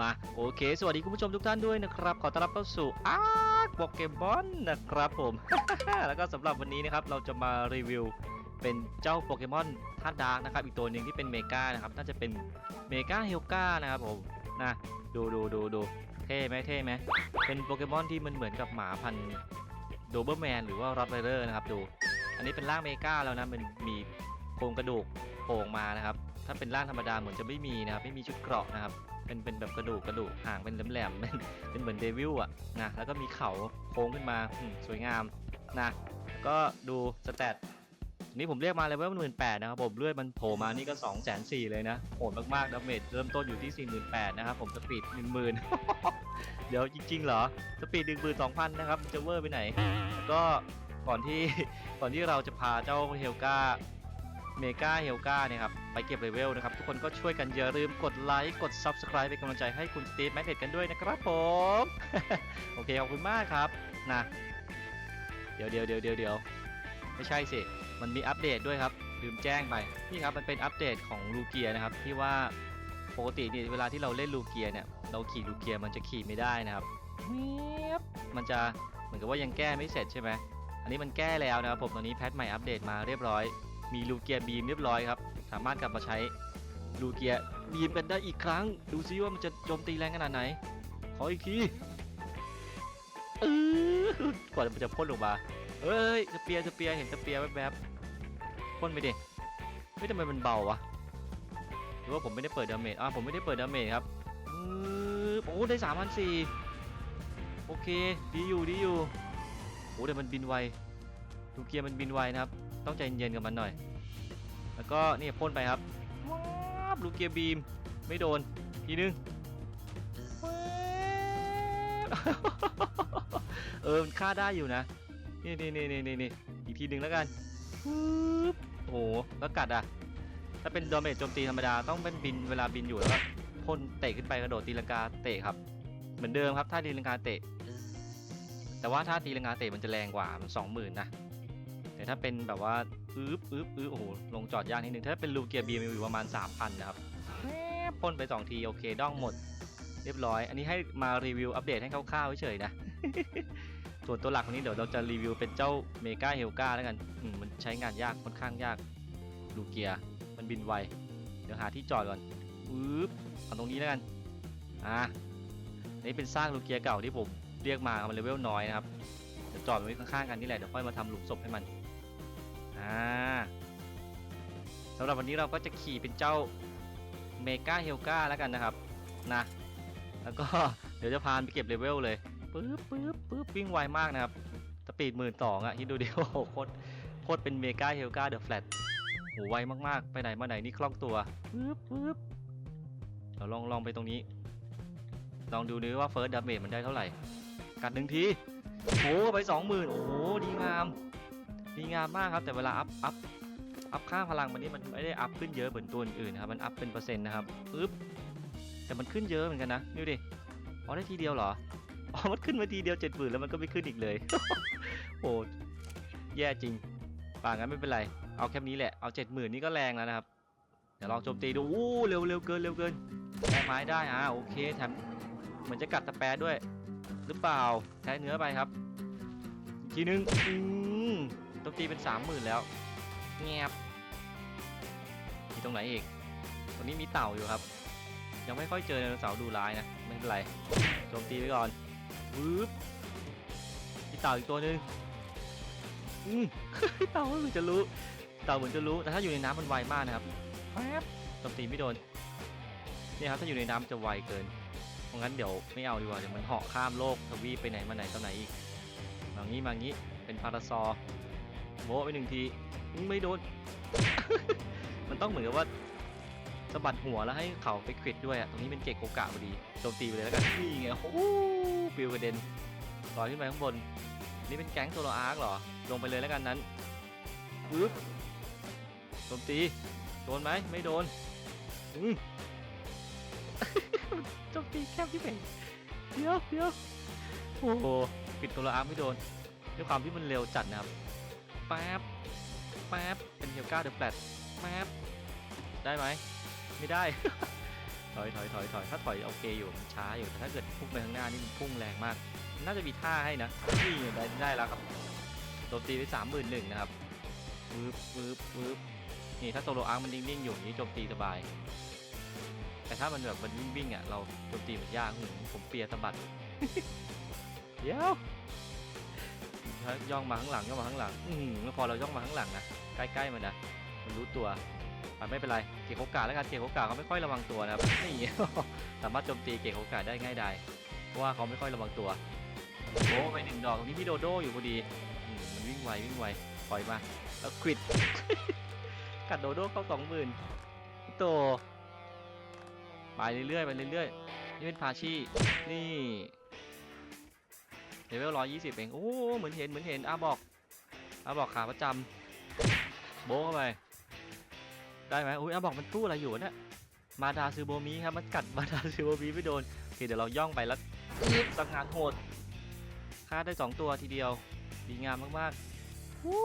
มาโอเค สวัสดีคุณผู้ชมทุกท่านด้วยนะครับ ขอต้อนรับเข้าสู่อาร์คโปเกมอนนะครับผม แล้วก็สำหรับวันนี้นะครับเราจะมารีวิวเป็นเจ้าโปเกมอนธาตุดาร์กนะครับ อีกตัวหนึ่งที่เป็นเมกานะครับ น่าจะเป็นเมกาเฮลกานะครับผมนะดูดูดูดูเท่ไหมเท่ไหมเป็นโปเกมอนที่มันเหมือนกับหมาพันธุ์โดเบอร์แมนหรือว่ารอดไวเลอร์นะครับดู อันนี้เป็นร่างเมกาแล้วนะมันมีโครงกระดูกโผล่มานะครับ ถ้าเป็นร่างธรรมดาเหมือนจะไม่มีนะครับไม่มีชุดเกราะนะครับ เป็นเป็นแบบกระดูกกระดูกหางเป็นแหลมๆเป็นเป็นเหมือนเดวิลอะนะแล้วก็มีเขาโค้งขึ้นมาสวยงามนะก็ดูสแตทนี่ผมเรียกมาเลยว่ามันหมื่นแปดนะครับผมเลือดมันโผล่มานี่ก็2องแสนสี่เลยนะโหดมากๆดาเมจเริ่มต้นอยู่ที่4 8 0 0 0นแปดนะครับผมสปีด1 0,000เดี๋ยวจริงๆเหรอสปีด1 2 0 0 0นสองพันนะครับจะเวอร์ไปไหน ก็ก่อนที่ก่อนที่เราจะพาเจ้าเฮลกา เมกาเฮลกาเนี่ยครับไปเก็บเลเวลนะครับ ทุกคนก็ช่วยกันอย่าลืมกดไลค์กด Subscribe เป็นกำลังใจให้คุณสตีฟแมกเนตกันด้วยนะครับผม โอเคขอบคุณมากครับนะเดี๋ยวเดี๋ยวเดี๋ยวเดี๋ยวเดี๋ยวไม่ใช่สิ มันมีอัปเดตด้วยครับ ลืมแจ้งไปนี่ครับมันเป็นอัปเดตของลูเกียนะครับที่ว่าปกตินี่เวลาที่เราเล่นลูเกียเนี่ยเราขี่ลูเกียมันจะขี่ไม่ได้นะครับเวียบมันจะเหมือนกับว่ายังแก้ไม่เสร็จใช่ไหมอันนี้มันแก้แล้วนะครับผมตอนนี้แพทใหม่อัปเดตมาเรียบร้อย มีลูเกียบีมเรียบร้อยครับ สามารถกลับมาใช้ลูเกียบีมกันได้อีกครั้ง ดูซิว่ามันจะโจมตีแรงขนาดไหน ขออีกทีเออกว่ามันจะพ่นลงมาเอ้ยสเปียสเปียเห็นสเปียแวบๆพ่นไปดิไม่ทำไมมันเบาวะหรือว่าผมไม่ได้เปิดดาเมจอ่าผมไม่ได้เปิดดาเมจครับโอ้ได้สามพันสี่โอเค ดีอยู่ ดีอยู่ โอ้แต่มันบินไว ลูเกียร์มันบินไวนะครับ ต้องใจเย็นๆกับมันหน่อย แล้วก็นี่พ่นไปครับว้าบลูเกียร์บีมไม่โดนทีนึงเออมันฆ่าได้อยู่นะ นี่นี่นี่นี่นี่อีกทีหนึ่งแล้วกันปึ๊บโอ้โหแล้วกัดอะ ถ้าเป็นดาเมจโจมตีธรรมดาต้องเป็นบินเวลาบินอยู่แล้วก็พ่นเตะขึ้นไปกระโดดตีลังกาเตะครับ เหมือนเดิมครับท่าตีลังกาเตะ แต่ว่าท่าตีลังกาเตะมันจะแรงกว่ามันสองหมื่นนะ แต่ถ้าเป็นแบบว่าอึ๊บอึ๊บอึ๊บโอ้โหลงจอดยากนิดนึงถ้าเป็นลูเกียบีมอยู่ประมาณ 3,000 นะครับแป๊บพ่นไป 2 ทีโอเคด้องหมด เรียบร้อย อันนี้ให้มารีวิวอัปเดตให้คร่าวๆเฉยๆนะ ส่วนตัวหลักวันนี้เดี๋ยวเราจะรีวิวเป็นเจ้าเมกาเฮลกาแล้วกันอืมมันใช้งานยากค่อนข้างยากลูเกียมันบินไว เดี๋ยวหาที่จอดก่อนอึ๊บเอาตรงนี้แล้วกันอะนี่เป็นซากลูเกียเก่าที่ผมเรียกมามันเลเวลน้อยนะครับเดี๋ยวจอดไว้ข้างๆกันนี่แหละเดี๋ยวค่อยมาทำหลุมศพให้มัน สำหรับวันนี้เราก็จะขี่เป็นเจ้าเมกาเฮลกาแล้วกันนะครับนะแล้วก็เดี๋ยวจะพานไปเก็บเลเวลเลยปึ๊บปึ๊บปึ๊บวิ่งไวมากนะครับสปีดหมื่นสองอะคิดดูดิโอ้โคตรโคตรเป็นเมกาเฮลกาเดอะแฟลตโหไวมากๆ ไปไหนมาไหนนี่คล่องตัวปึ๊บปึ๊บเราลองลองไปตรงนี้ ลองดูดิว่าเฟิร์สดาเมจมันได้เท่าไหร่ กัดหนึ่งทีโอ้ไปสองหมื่นโอ้ดีงาม ดีงามมากครับแต่เวลาอัพอัพ อัพค่าพลังมันนี่มันไม่ได้อัพขึ้นเยอะเหมือนตัวอื่นนะครับ มันอัพเป็นเปอร์เซ็นต์นะครับปึ๊บแต่มันขึ้นเยอะเหมือนกันนะดูดิอ๋อได้ทีเดียวเหรออ๋อมันขึ้นมาทีเดียวเจ็ดหมื่นแล้วมันก็ไม่ขึ้นอีกเลยโอ้แย่จริงป่างั้นไม่เป็นไร เอาแค่นี้แหละเอาเจ็ดหมื่นนี่ก็แรงแล้วนะครับเดี๋ยวลองโจมตีดูอู้เร็วเร็วเกินเร็วเกินแทงไม้ได้อ่าโอเคแถมเหมือนจะกัดตะแปรด้วย หรือเปล่าแท้เนื้อไปครับอีกทีนึงอืมโจมตีเป็นสามหมื่นแล้ว แงบมีตรงไหนอีก ตรงนี้มีเต่าอยู่ครับ ยังไม่ค่อยเจอไดโนเสาร์ดูร้ายนะ ไม่เป็นไรโจมตีไปก่อนวืบมีเต่าอีกตัวหนึ่งอืมเต่าเหมือนจะรู้เต่าเหมือนจะรู้ แต่ถ้าอยู่ในน้ำมันไวมากนะครับแป๊บโจมตีไม่โดนเนี่ยครับถ้าอยู่ในน้ำมันจะไวเกินเพราะงั้นเดี๋ยวไม่เอาดีกว่าเดี๋ยวมันเหาะข้ามโลกทวีไปไหนมาไหนตอนไหนอีกมางี้มางี้เป็นพาราซอโบไปหนึ่งที ไม่โดน มันต้องเหมือนกับว่าสะบัดหัวแล้วให้เขาไปควิดด้วยอะตรงนี้เป็นเกกโกกะพอดีโจมตีไปเลยแล้วกันนี่ไงโอ้โหปิวกระเด็นลอยขึ้นไปข้างบน นี่เป็นแก๊งโซโลอาร์คเหรอ ลงไปเลยแล้วกันนั้นปึ๊บโจมตี โดนไหมไม่โดนอืมโจมตีแคบที่ไหนเดี๋ยวเดี๋ยวโอ้โหปิดโซโลอาร์คไม่โดนด้วยความที่มันเร็วจัดนะครับแป๊บ แป๊บเป็นเฮลก้าเดอะแฟลตแป๊บได้ไหมไม่ได้ ถอยถอยถอยถอยถ้าถอยโอเคอยู่มันช้าอยู่แต่ถ้าเกิดพุ่งไปข้างหน้านี่มันพุ่งแรงมาก น่าจะมีท่าให้นะนี่ได้ได้แล้วครับโจมตีไปสามหมื่นหนึ่งนะครับวืบวืบวืบนี่ถ้าโซโลอาร์มันนิ่งๆอยู่อย่นี้โจมตีสบาย แต่ถ้ามันแบบมันวิ่งๆอะเราโจมตีมันยากหืมผมเปียสะบัด เดี๋ยวถ้ ย่องมาข้างหลังย่องมาข้างหลัง อืมแล้วพอเราย่องมาข้างหลังนะใกล้ๆมันนะมันรู้ตัวอะไม่เป็นไรเกะโอกาสแล้วกันเกะโอกาสเขาไม่ค่อยระวังตัวนะครับนี่สามารถโจมตีเกะโอกาสได้ง่ายดายเพราะว่าเขาไม่ค่อยระวังตัวโอ้ไปหนึ่งดอกตรงนี้พี่โดโดอยู่พอดีมมันวิ่งไววิ่งไวปล่อยมาแล้วควิดกัดโดโดเข้าสองหมื่นโตไปเรื่อยๆไปเรื่อยๆนี่เป็นพาชีนี่ เลเวลร้อยยี่สิบเอง โอ้ เหมือนเห็น เหมือนเห็นอาบอกอาบอกขาประจำโบเข้าไป ได้ไหมอุ้ยอาบอกมันตู้อะไรอยู่เนี่ย มาดาซูโบมิครับ มันกัดมาดาซูโบมิไม่โดนโอเคเดี๋ยวเราย่องไปแล้วสังหารโหดฆ่าได้สองตัวทีเดียว ดีงามมากๆวู้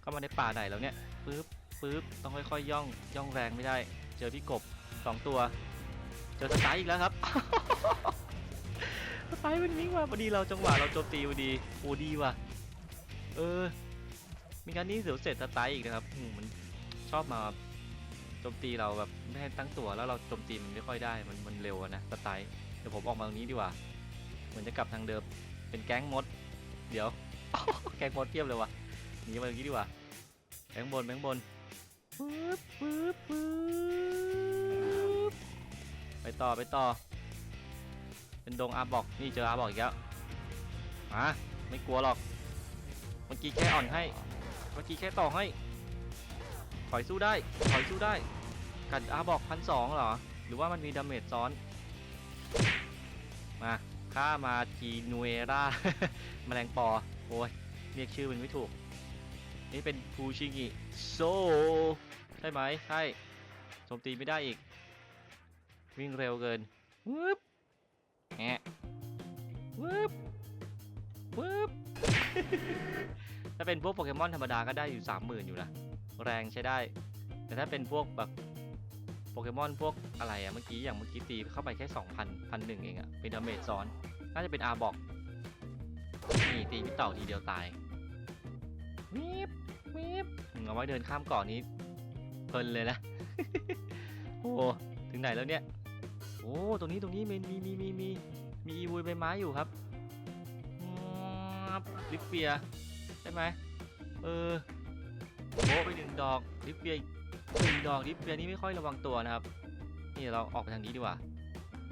เข้ามาในป่าไหนแล้วเนี่ย ปึ๊บปึ๊บ ต้องค่อยๆย่อง ย่องแรงไม่ได้ เจอพี่กบสองตัว เจอสไตล์อีกแล้วครับ ไตล์มันวิ่งมาพอดีเราจังหวะเราโจมตีพอดีโอ้ดีว่ะ เออ มีการนี้เสียวเสร็จสไตล์อีกนะครับมันชอบมาโจมตีเราแบบไม่ให้ตั้งตัวแล้วเราโจมตีมันไม่ค่อยได้มันมันเร็วนะสไตล์เดี๋ยวผมออกมาตรงนี้ดีกว่า เหมือนจะกลับทางเดิมเป็นแก๊งมด เดี๋ยวแก๊งมดเทียบเลยว่ะหนีมาตรงนี้ดีกว่าแก๊งบนแก๊งบนปึ๊บปึ๊บปึ๊บไปต่อไปต่อ เป็นดงอาบอกนี่เจออาบอกอีกแล้วมาไม่กลัวหรอกเมื่อกี้แค่อ่อนให้เมื่อกี้แค่ต่อให้ถอยสู้ได้ถอยสู้ได้กัดอาบอกพันสองเหรอ หรือว่ามันมีดาเมจซ้อน มาฆ่ามาทีนูเอราแมลงปอ โอ้ยเรียกชื่อมันไม่ถูก นี่เป็นฟูชิงิโซใช่ไหมใช่โจมตีไม่ได้อีก วิ่งเร็วเกินวึบ ถ้าเป็นพวกโปเกมอนธรรมดาก็ได้อยู่30,000อยู่นะแรงใช้ได้ แต่ถ้าเป็นพวกแบบโปเกมอนพวกอะไรอะเมื่อกี้อย่างเมื่อกี้ตีเข้าไปแค่2,000พันหนึ่งเองอะเป็นดาเมจซ้อน น่าจะเป็นอาบอกนี่ตีพี่เต่าทีเดียวตายวิบวิบเอาไว้เดินข้ามเกาะนี้เพลินเลยนะโอ้ถึงไหนแล้วเนี่ยโอ้ตรงนี้ตรงนี้มีมีมีมีมีมีอีวุยใบไม้อยู่ครับ ลิฟเฟียใช่ไหมเออโบไปหนึ่งดอกลิฟเฟียหนึ่งดอกลิฟเฟียนี่ไม่ค่อยระวังตัวนะครับ นี่เราออกไปทางนี้ดีกว่า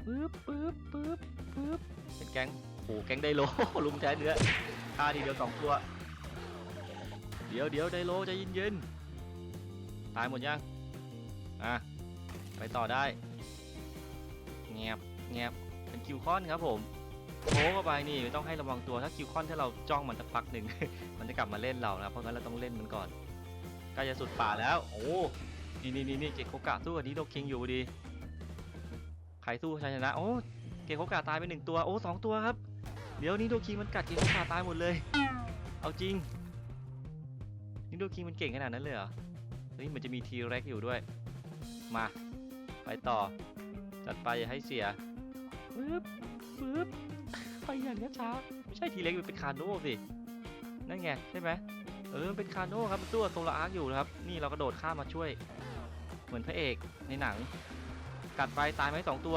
ปึ๊บปึ๊บปึ๊บปึ๊บเป็นแก๊งโอ้แก๊งไดโลลุมแท้เนื้อฆ่าทีเดียวสองตัว เดี๋ยวเดี๋ยวไดโลใจเย็นๆตายหมดยังอะไปต่อได้แงบแงบเป็นคิวคอนครับผม โค้เข้าไปนี่ต้องให้ระวังตัวถ้าคิวคอนถ้าเราจ้องมันสักพักหนึ่ง มันจะกลับมาเล่นเรานะเพราะงั้นเราต้องเล่นมันก่อนใกล้จะสุดป่าแล้ว โอ้นี่นี่นี่นี่เกโคกะสู้กับนิโดคิงอยู่ดีใครสู้ชนะ โอ้เกโคกะตายไปหนึ่งตัวโอ้สองตัวครับ เดี๋ยวนิโดคิงมันกัดเกโคกะตายหมดเลย เอาจริงนิโดคิงมันเก่งขนาดนั้นเลยเหรอเฮ้ยมันจะมีทีเร็กอยู่ด้วย มา ไปต่อ จัดไปอย่าให้เสียปึ๊บปึ๊บ ไปอย่างช้าไม่ใช่ทีเล็กมันเป็นคาโน่สินั่นไงใช่ไหมเออมันเป็นคาโน่ครับตัวโซลาร์อาร์คอยู่นะครับ นี่เรากระโดดข้ามมาช่วย เหมือนพระเอกในหนัง กัดไปตายไหมสองตัว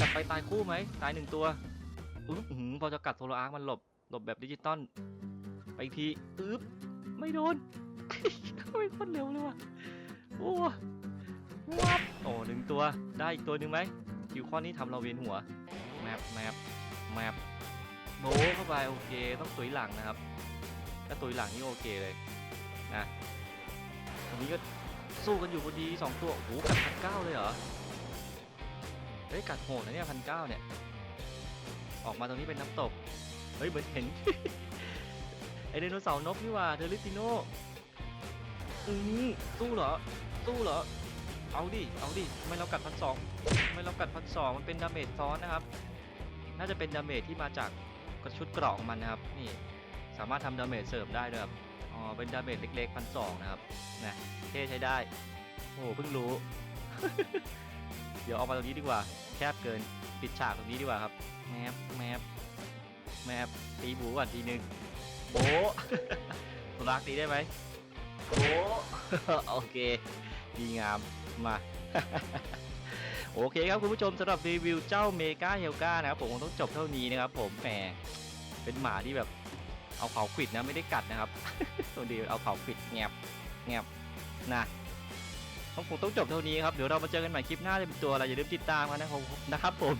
กัดไปตายคู่ไหมตายหนึ่งตัวอุ๊บอื้อหืพอจะกัดโซลาร์อาร์คมันหลบหลบแบบดิจิตอลไปอีกทีอึ๊บไม่โดนไม่พ้นเร็วเลยว่ะโอ้วับโอ้หนึ่งตัวได้อีกตัวหนึ่งไหมคิวข้อนี้ทำเราเวียนหัวแมปแมป แมปโบเข้าไปโอเคต้องตุยหลังนะครับ ถ้าตุยหลังนี่โอเคเลยนะตรงนี้ก็สู้กันอยู่พอดีสองตัวโอ้โหกัดพันเก้าเลยเหรอเฮ้ยกัดโหดนะเนี่ยพันเก้าเนี่ยออกมาตรงนี้เป็นน้ำตก เฮ้ยเหมือนเห็นไอไดโนเสาร์นกนี่ว่าเทอริติโนอือสู้เหรอสู้เหรอเอาดิเอาดิไม่เรากัดพันสองไม่เรากัดพันสองมันเป็นดาเมจซ้อนนะครับ น่าจะเป็นดาเมจที่มาจากกระชุดเกราะของมันนะครับ นี่สามารถทำดาเมจเสริมได้ด้วยครับอ๋อเป็นดาเมจเล็กๆพันสองนะครับนะเท่ใช้ได้ โอ้โหเพิ่งรู้ เดี๋ยวออกมาตรงนี้ดีกว่า แคบเกินปิดฉากตรงนี้ดีกว่าครับแมปแมปแมปตีบูก่อนทีนึงโบสุรักตีได้ไหมโบะโอเค ดีงามมา โอเคครับคุณผู้ชมสำหรับรีวิวเจ้าเมกาเฮลกานะครับผมคงต้องจบเท่านี้นะครับผมแหมเป็นหมาที่แบบเอาเขาขิดนะไม่ได้กัดนะครับตัวดีเอาเขาขิดแงบแงบนะต้องคงต้องจบเท่านี้ครับเดี๋ยวเรามาเจอกันใหม่คลิปหน้าจะเป็นตัวอะไรอย่าลืมติดตามกันนะครับนะครับผม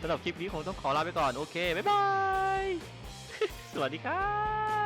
สำหรับคลิปนี้คงต้องขอลาไปก่อนโอเคบ๊ายบายสวัสดีครับ